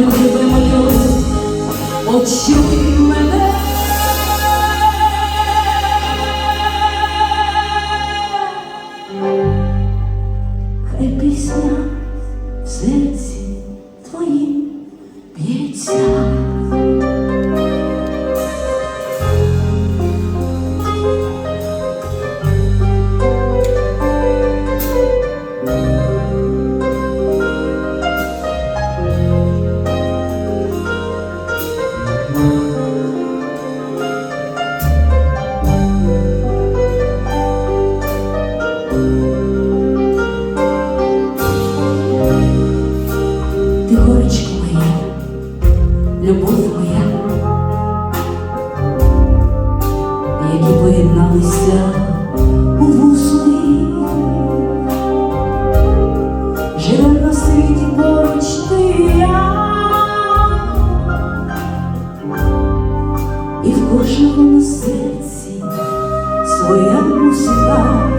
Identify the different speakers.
Speaker 1: любви мою, почуй мене. Хай пісня в серці твоїм б'ється. Ти горечко моя, любов моя, які поєдналися у вузли, живем на світі поруч ти і я, і в кожного на серці своя музика.